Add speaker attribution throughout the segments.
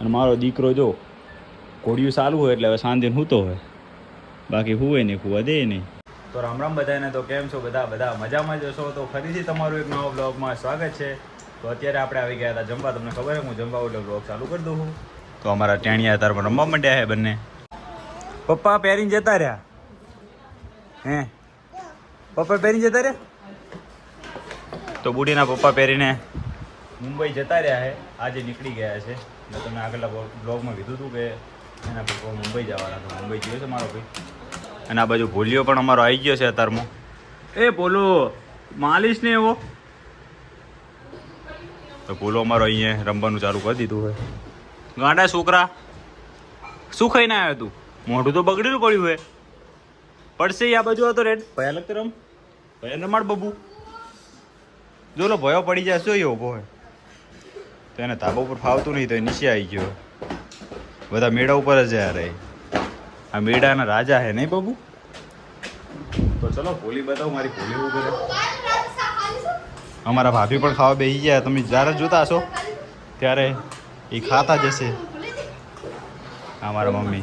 Speaker 1: અને મારો દીકરો જો ઘોડિયું સારું હોય એટલે હવે શાંતિને સૂતો હોય. બાકી હુવે નહીં હુવા દે નહીં. તો રામ રામ બધાને તો કેમ છો બધા? બધા મજામાં જ હશો? તો ફરીથી તમારું એક નવા બ્લોગમાં સ્વાગત છે. તો અત્યારે આપણે આવી ગયા હતા જમવા. તમને ખબર છે હું જમવા એટલે બ્લોગ ચાલુ કરી દઉં છું. તો અમારા ટેણિયા તાર પણ રમવા માંડ્યા છે બંને. પપ્પા પહેરીને જતા રહ્યા? હે? પપ્પા પહેરીને જતા રહ્યા? તો બુડીના પપ્પા પહેરીને મુંબઈ જતા રહ્યા છે. આજે નીકળી ગયા છે. મેં તમને આગળના બ્લોગમાં કીધું હતું કે એના પપ્પા મુંબઈ જવાના તો મુંબઈ ગયો છે મારો ભાઈ. અને આ બાજુ ભૂલિયો પણ અમારો આવી ગયો છે અત્યારમાં. એ બોલો માલિશ ને એવો? તો બોલો અમારો અહીંયા રમવાનું ચાલુ કરી દીધું હોય. ગાંડા છોકરા શું ખાઈને આવ્યો તું? મોઢું તો બગડેલું પડ્યું હોય પડશે આ બાજુ હતો રેડ. ભયા લગતે રમ. ભયા રમાડ બબુ. જો ભયો પડી જાય શું એવો હોય? તો એને ધાબા ઉપર ફાવતું નહીં તો એ નીચે આવી ગયો. બધા મેળા ઉપર જ જાય રહે આ મેળાના રાજા હે નહીં બાબુ? તો ચલો ભોલી બતાવો મારી ભોલી ઉપર અમારા ભાભી પણ ખાવા બેસી ગયા. તમે જ્યારે જોતા હશો ત્યારે એ ખાતા જશે હા મારા મમ્મી.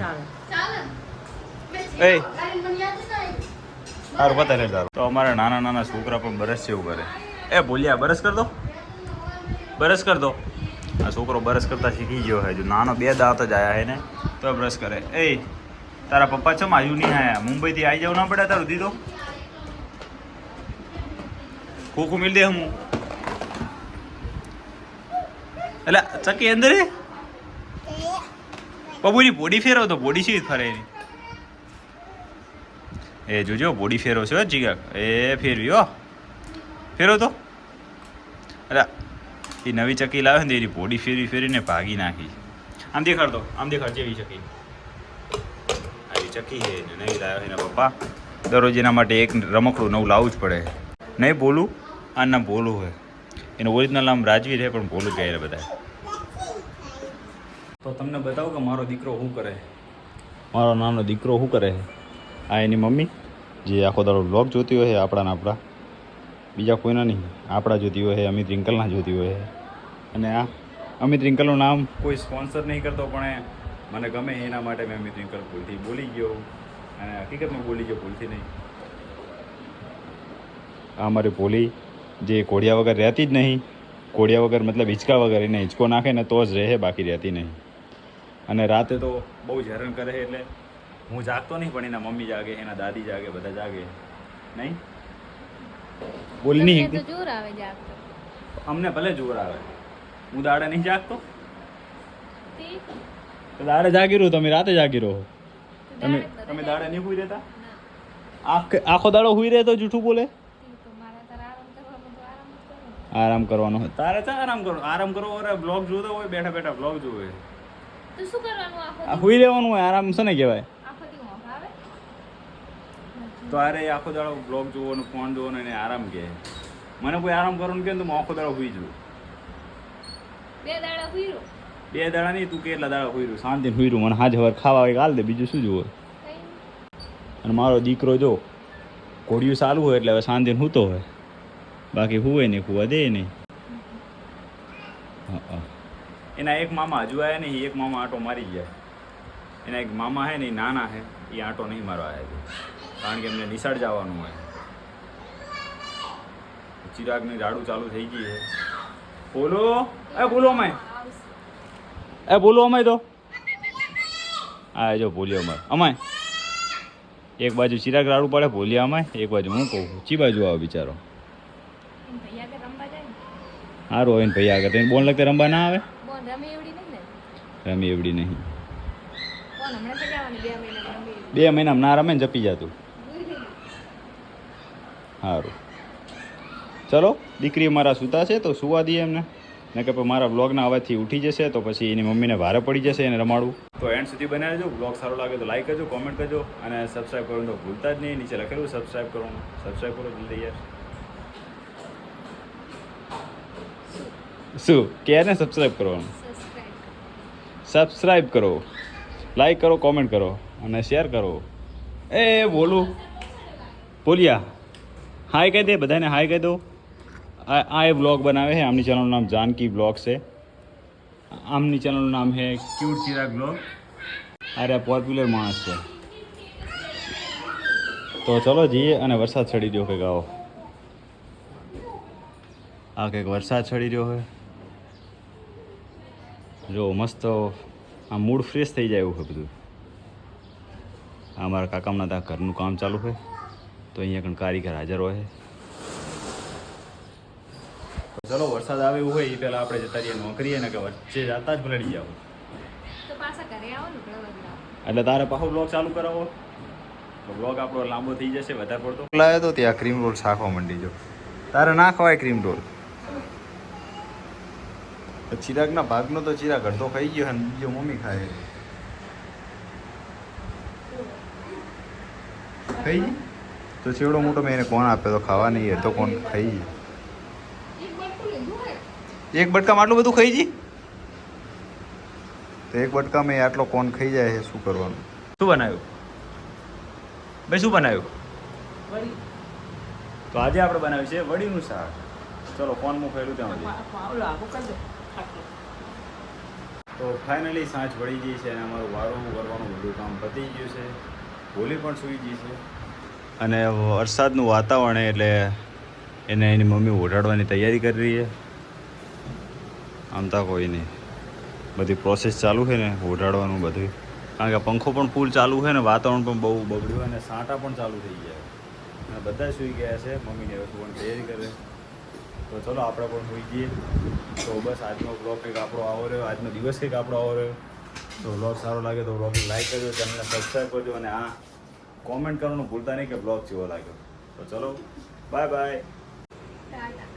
Speaker 1: એ. સારું પતા નહીં સારું તો અમારા નાના નાના છોકરા પણ બરસ છે એવું કરે. એ ભૂલ્યા બરસ કર દો. બરસ કર દો. આ છોકરો બ્રશ કરતા શીખી ગયો હે. જો નાનો બે દાંત જ આયા હે ને, તો બ્રશ કરે. એ તારા પપ્પા ચમ આવ્યું નહીં આયા? મુંબઈથી આવી જવું ના પડે તારું દીધો ખોખું મિલ દે હું એટલે ચકી અંદર બબુની બોડી ફેરવો તો બોડી શી ફરે એની? એ જોજો બોડી ફેરો છે હો જીગા એ ફેરવી હો. ફેરવો તો. અરે એ નવી ચક્કી લાવે ને એની બોડી ફેરવી ફેરીને ભાગી નાખી આમ દેખાડ તો આમ દેખાડ જેવી ચક્કી આવી ચક્કી છે નવી લાવ્યો એના પપ્પા. દરરોજ એના માટે એક રમકડું નવું લાવવું જ પડે. નહીં બોલું આ નામ બોલું હોય એનું ઓરિજિનલ નામ રાજવી રહે પણ બોલું કહે બધા. તો તમને બતાવું કે મારો દીકરો શું કરે મારો નાનો દીકરો શું કરે આ એની મમ્મી જે આખો દાડો બ્લોગ જોતી હોય છે આપણા આપણા. બીજા કોઈના નહીં. આપણા જોતી હોય છે અમિત રિંકલના જોતી હોય છે. અને આ અમિત રિંકલનું નામ. કોઈ સ્પોન્સર નહીં કરતો પણ એ મને ગમે એના માટે મેં અમિત રિંકલ ભૂલથી બોલી ગયો. અને હકીકતમાં બોલી ગયો ભૂલથી નહીં. આ અમારી ભોલી જે કોડિયા વગર રહેતી જ નહીં. કોડિયા વગર મતલબ હિંચકા વગર એને હિંચકો નાખે ને તો જ રહે બાકી રહેતી નહીં. અને રાતે તો બહુ જ હેરાન કરે એટલે હું જાગતો નહીં પણ એના મમ્મી જાગે એના દાદી જાગે બધા જાગે. નહીં? બોલી નહીં
Speaker 2: જોર આવે છે
Speaker 1: અમને ભલે જોર આવે. હું દાડે નહીં જાગતો? દાડે જાગી રહ્યું તમે રાતે જાગી રહો. તમે તમે દાડે નહીં હુઈ રહેતા? આખ આખો દાડો હુઈ રહેતો જૂઠું બોલે?
Speaker 2: આરામ કરવાનો
Speaker 1: હોય. તારે તો આરામ કરો આરામ કરો અરે બ્લોગ જોતો હોય બેઠા બેઠા બ્લોગ જોવે.
Speaker 2: તો શું કરવાનું આખો?
Speaker 1: હુઈ રહેવાનું હોય આરામ છે ને કહેવાય તો અરે આખો દાડો બ્લોગ જોવાનો ફોન જોવાનો એને આરામ કહે. મને કોઈ આરામ કરવાનું કે તો હું આખો દાડો હુઈ જઉં.
Speaker 2: બે દાડા હુઈ
Speaker 1: બે દાડા નહીં તું કેટલા દાડા હુઈ શાંતિ શાંતિને મને હાજ હવાર ખાવા હોય હાલ દે. બીજું શું જોવે અને મારો દીકરો જો ઘોડિયું ચાલુ હોય એટલે હવે શાંતિ સૂતો હોય. બાકી હુવે નહીં હુવા દે નહીં. એના એક મામા હજુ આવ્યા નહીં એક મામા આંટો મારી ગયા. એના એક મામા હે ને એ નાના હે એ આંટો નહીં મારવા આવ્યા છે. કારણ કે એમને નિશાળ જવાનું હોય. ચિરાગની રાડું ચાલુ થઈ ગઈ છે. બોલો. એ બોલો અમાય. એ બોલો અમાય તો. હા જો બોલ્યો અમાય. અમાય. એક બાજુ ચિરાગ રાડું પડે ભોલિયા અમાય. એક બાજુ હું કહું ચી બાજુ આવે બિચારો. સારું હોય ને ભાઈ આગળ તેને બોન લગતે રમવા ના આવે?
Speaker 2: રમે એવડી નહીં. બે
Speaker 1: મહિનામાં ના રમે ને જપી જતું. સારું ચલો દીકરી મારા સૂતા છે તો સુવા દઈએ એમને. ને કે મારા બ્લોગના અવાજથી ઉઠી જશે તો પછી એની મમ્મીને ભારે પડી જશે એને રમાડવું. તો એન્ડ સુધી બનાવી દેજો બ્લોગ સારો લાગે તો લાઈક કરજો કોમેન્ટ કરજો અને સબસ્ક્રાઈબ કરવાનું તો ભૂલતા જ નહીં. નીચે લખેલું સબસ્ક્રાઈબ કરવાનું. સબસ્ક્રાઈબ કરો જલ્દી યાર. શું? ક્યારે ને સબસ્ક્રાઈબ કરવાનું? સબસ્ક્રાઈબ કરો. લાઈક કરો કોમેન્ટ કરો અને શેર કરો. એ બોલું. બોલ્યા. હાય કહી દે બધાને હાય કહી દો. આ એ બ્લોગ બનાવે છે. આમની ચેનલનું નામ જાનકી બ્લોગ છે. આમની ચેનલનું નામ છે ક્યુટ ચિરાગ બ્લોગ અરે પોપ્યુલર માણસ છે. તો ચલો જઈએ અને વરસાદ ચડી રહ્યો કંઈક આવો આ કંઈક વરસાદ ચડી રહ્યો હોય જો મસ્ત આ મૂડ ફ્રેશ થઈ જાય એવું હોય બધું. આ અમારા કાકામના ત્યાં ઘરનું કામ ચાલુ હોય તો અહીંયા કણ કારીગર હાજર હોય. ચલો વરસાદ આવે એવું હોય એ પહેલાં આપણે જતા રહીએ નોકરીએ ને કે વચ્ચે જતા જ પલળી જાવ
Speaker 2: તો પાછા ઘરે આવો ને ઘણા
Speaker 1: એટલે તારે પાછો બ્લોગ ચાલુ કરાવો તો બ્લોગ આપણો લાંબો થઈ જશે વધારે પડતો. લાવ્યો તો ત્યાં ક્રીમ રોલ શાખવા માંડી જો. તારે ના ખવાય ક્રીમ રોલ ચિરાગના ભાગનો તો ચિરાગ અડધો ખાઈ ગયો અને બીજો મમ્મી ખાય. ખાઈ તો ચેવડો મોટો મેં એને કોણ આપ્યો તો ખાવા નહીં તો કોણ ખાઈ
Speaker 2: એક
Speaker 1: બટકામાં આટલું બધું ખાઈ જી? તો એક બટકામાં આટલો કોન ખાઈ જાય છે શું કરવાનું? શું બનાવ્યું? ભાઈ શું બનાવ્યું? તો આજે આપણે બનાવ્યું છે વડીનું શાક. ચલો કોન મું ખાયેલું ત્યાં તો ફાઇનલી સાંજ વળી ગઈ છે અને અમારું વારું કરવાનું બધું કામ પતી ગયું છે. હોલી પણ સૂઈ ગઈ છે. અને વરસાદનું વાતાવરણ એટલે એને એની મમ્મી ઓઢાડવાની તૈયારી કરી રહી છે. આમ તો કોઈ નહીં. બધી પ્રોસેસ ચાલુ છે ને, ઓઢાડવાનું બધું. કારણ કે પંખો પણ ફૂલ ચાલુ છે ને, વાતાવરણ પણ બહુ બગડ્યું અને સાંટા પણ ચાલુ થઈ ગયા અને બધા સૂઈ ગયા છે, મમ્મીને હવે સુવાની તૈયારી કરે તો ચલો આપણે પણ સૂઈ જઈએ. તો બસ આજનો બ્લોગ કંઈક આપણો આવો રહ્યો, આજનો દિવસ કંઈક આપણો આવો રહ્યો. તો બ્લોગ સારો લાગે તો બ્લોગને લાઈક કરજો ચેનલને સબસ્ક્રાઈબ કરજો અને આ કોમેન્ટ કરવાનું ભૂલતા નહીં કે બ્લોગ કેવો લાગ્યો. તો ચલો બાય બાય
Speaker 2: 大家。